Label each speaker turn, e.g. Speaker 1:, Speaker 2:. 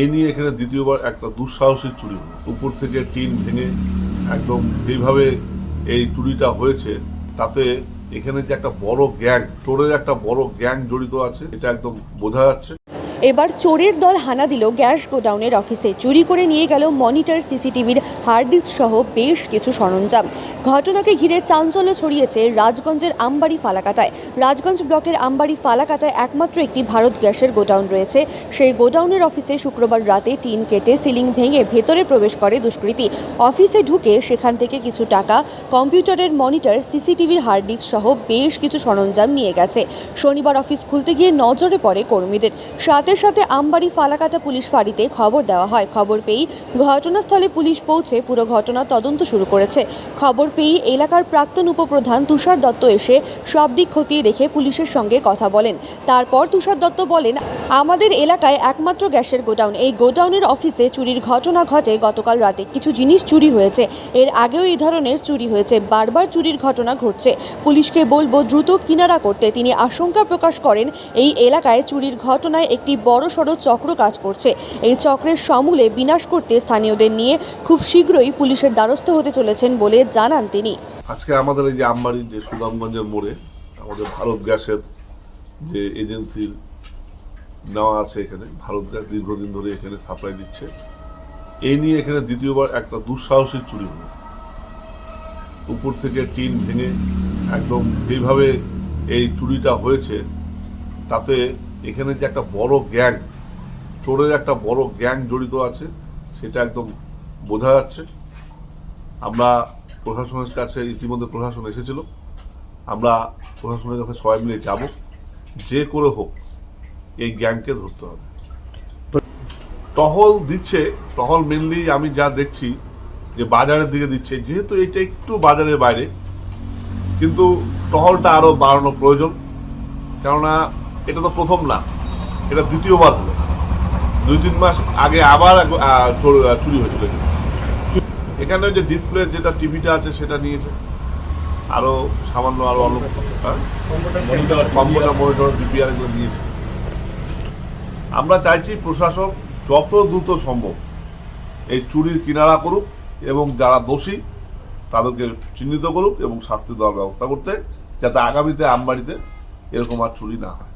Speaker 1: এই নিয়ে এখানে দ্বিতীয়বার একটা দুঃসাহসিক চুরি হলো। উপর থেকে টিন ভেঙে একদম যেভাবে এই চুরিটা হয়েছে, তাতে এখানে যে একটা বড় গ্যাং, চোরের একটা বড় গ্যাং জড়িত আছে, এটা একদম বোঝা যাচ্ছে।
Speaker 2: এবার চোরের দল হানা দিল গ্যাস গোডাউনের অফিসে। চুরি করে নিয়ে গেল মনিটর সিসিটিভির হার্ড ডিস্ক সহ বেশ কিছু সরঞ্জাম। ঘটনাকে ঘিরে চাঞ্চল্য ছড়িয়েছে রাজগঞ্জের আমবাড়ি ফালাকাটায়। রাজগঞ্জ ব্লকের আমবাড়ি ফালাকাটায় একমাত্র একটি ভারত গ্যাসের গোডাউন রয়েছে। সেই গোডাউনের অফিসে শুক্রবার রাতে টিন কেটে সিলিং ভেঙে ভেতরে প্রবেশ করে দুষ্কৃতী। অফিসে ঢুকে সেখান থেকে কিছু টাকা, কম্পিউটারের মনিটর, সিসিটিভির হার্ড ডিস্ক সহ বেশ কিছু সরঞ্জাম নিয়ে গেছে। শনিবার অফিস খুলতে গিয়ে নজরে পড়ে কর্মীদের। সাথে সাথে আমবাড়ি ফালাকাটা পুলিশ ফাঁড়িতে খবর দেওয়া হয়। খবর পেয়েই ঘটনাস্থলে পুলিশ পৌঁছে পুরো ঘটনা তদন্ত শুরু করেছে। খবর পেয়েই এলাকার প্রাক্তন উপপ্রধান তুষার দত্ত এসে সব দিক খতিয়ে দেখে পুলিশের সঙ্গে কথা বলেন। তারপর তুষার দত্ত বলেন, আমাদের এলাকায় একমাত্র গ্যাসের গোডাউন। এই গোডাউনের অফিসে চুরির ঘটনা ঘটে গতকাল রাতে। কিছু জিনিস চুরি হয়েছে। এর আগেও এই ধরনের চুরি হয়েছে। বারবার চুরির ঘটনা ঘটছে। পুলিশকে বলব, দ্রুত কিনারা করতে। তিনি আশঙ্কা প্রকাশ করেন, এই এলাকায় চুরির ঘটনায় একটি বড় সড়ো চক্র কাজ করছে। এই চক্রের সমূলে বিনাশ করতে স্থানীয়দের নিয়ে খুব শীঘ্রই পুলিশের দ্বারস্থ হতে চলেছেন বলে জানান তিনি।
Speaker 1: আজকে আমাদের এই যে আমবাড়ির যে সুদামগঞ্জের মোড়ে, আমাদের ভারত গ্যাসের যে এজেন্সির নেওয়া আছে এখানে, ভারত গ্যাস দীর্ঘদিন ধরে এখানে সাপ্লাই দিচ্ছে। এই নিয়ে এখানে দ্বিতীয়বার একটা দুঃসাহসিক চুরি হলো। উপর থেকে টিন ভেঙে একদম যেভাবে এই চুরিটা হয়েছে, তাতে এখানে যে একটা বড় গ্যাং, চোরের একটা বড় গ্যাং জড়িত আছে, সেটা একদম বোঝা যাচ্ছে। আমরা প্রশাসনের কাছে, ইতিমধ্যে প্রশাসন এসেছিল। আমরা প্রশাসনের কাছে সবাই মিলে যাব। যে করে হোক, এই গ্যাংকে ধরতে হবে। টহল দিচ্ছে, টহল মেনলি আমি যা দেখছি যে বাজারের দিকে দিচ্ছে, যেহেতু এটা একটু বাজারের বাইরে, কিন্তু টহলটা আরও বাড়ানো প্রয়োজন। কেননা এটা তো প্রথম না, এটা দ্বিতীয়বার হলো দুই তিন মাস আগে আবার চুরি হয়েছিল এখানে। যে ডিসপ্লে যেটা টিভিটা আছে সেটা নিয়েছে আরও সামান্য আরও অন্য হ্যাঁ? কম্পিউটার মনিটর বিপিআর এগুলো নিয়েছে আমরা চাইছি প্রশাসক যত দ্রুত সম্ভব এই চুরির কিনারা করুক এবং যারা দোষী তাদেরকে চিহ্নিত করুক এবং শাস্তি দেওয়ার ব্যবস্থা করতে, যাতে আগামীতে আমবাড়িতে এরকম আর চুরি না হয়